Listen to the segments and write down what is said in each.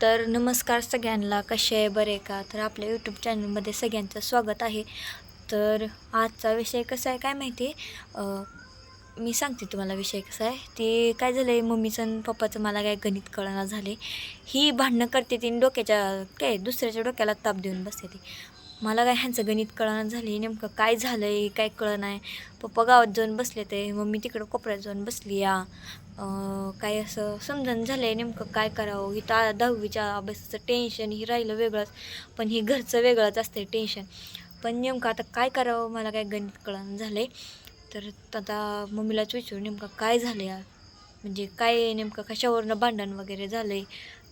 तर नमस्कार सगळ्यांना कसे आहे? बरे का? तर आपल्या यूट्यूब चॅनलमध्ये सगळ्यांचं स्वागत आहे. तर आजचा विषय कसा आहे काय माहिती? आहे मी सांगते तुम्हाला विषय कसा आहे. ते काय झालं आहे मम्मीचं आणि पप्पाचं मला काय गणित कळना झाले ही भांडणं करते ती आणि डोक्याच्या काय दुसऱ्याच्या डोक्याला ताप देऊन बसते ती. मला काय ह्यांचं गणित कळना झाले नेमकं काय झालं आहे काय कळलं नाही पप्पा गावात जाऊन बसले ते मम्मी तिकडं कोपऱ्यात जाऊन बसली या. काय असं समजण झालं आहे नेमकं काय करावं. ही तर दहावीच्या अभ्यासाचं टेन्शन ही राहिलं वेगळंच पण ही घरचं वेगळंच असते टेन्शन पण नेमकं आता काय करावं मला काय गणित कळणं झालं आहे तर आता मम्मीलाच विचारू नेमकं काय झालं या म्हणजे काय नेमकं कशावरनं भांडण वगैरे झालं आहे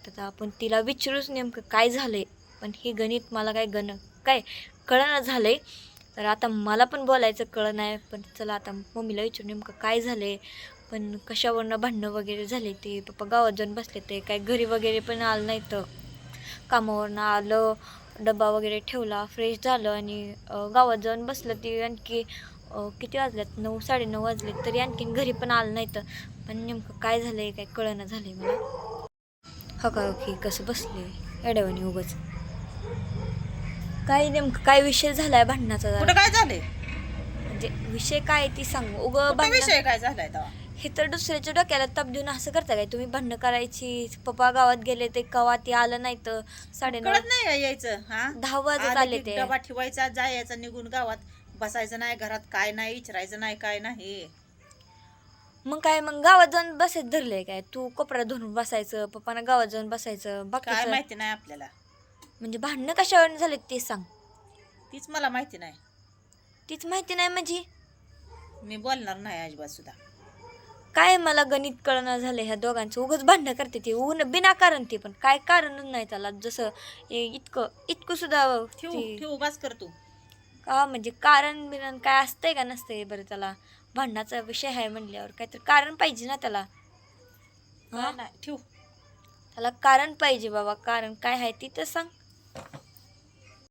तर आता आपण तिला विचारूच नेमकं काय झालं आहे पण हे गणित मला काय गण काय कळणं झालं आहे तर आता मला पण बोलायचं कळण आहे पण चला आता मम्मीला विचारू नेमकं काय झालं आहे पण कशावरनं भांडणं वगैरे झाले ते पप्पा गावात जाऊन बसले ते काय घरी वगैरे पण आलं नाही तर. कामावरनं आलं डबा वगैरे ठेवला फ्रेश झालं आणि गावात जाऊन बसलं ते आणखी किती वाजल्यात नऊ साडेनऊ वाजलेत तरी आणखीन घरी पण आलं नाही तर. पण नेमकं काय झालं आहे काय कळणं झालं आहे मला. हो हका की कसं बसले? एड्यावानी उगंच. काय नेमकं काय विषय झालाय भांडणाचा जरा? काय झालंय? म्हणजे विषय काय ती सांग? उग कुठं विषय काय झालाय तेव्हा? हे तर दुसऱ्याच्या डोक्याला तप देऊन असं करता काय? तुम्ही भांडणं करायची पप्पा गावात गेले ते कवा ते आलं नाही तर साडेनऊ कळत नाही यायचं हा? दहा वाजत आलं आले की ते. डबा ठेवायचा जायचा निघून गावात. बसायचं नाही घरात काय नाही विचारायचं नाही काय नाही. मग काय मग गावात जाऊन बसायचं धरलंय काय? तू कोपऱ्यात धरून बसायचं पप्पाना गावात जाऊन बसायचं काय बाकीचं माहिती नाही आपल्याला. म्हणजे भांडणं कशावर झाले ते सांग. तीच मला माहिती नाही. तीच माहिती नाही म्हणजे मी बोलणार नाही अजिबात सुद्धा. काय मला गणित कळणं झालं ह्या दोघांचं. उगच भांडणं करते ती. ऊन बिनाकारण ते पण. काय कारणच नाही त्याला. जसं हे इतकं इतकं सुद्धा ठेवू ते- ठेवू बस कर तू. का म्हणजे कारण बिरण काय असतंय का नसतंय बरं त्याला? भांडणाचा विषय आहे म्हणल्यावर काहीतरी कारण पाहिजे ना त्याला. हा? नाही ठेवू. त्याला कारण पाहिजे बाबा. कारण काय आहे ती तर सांग.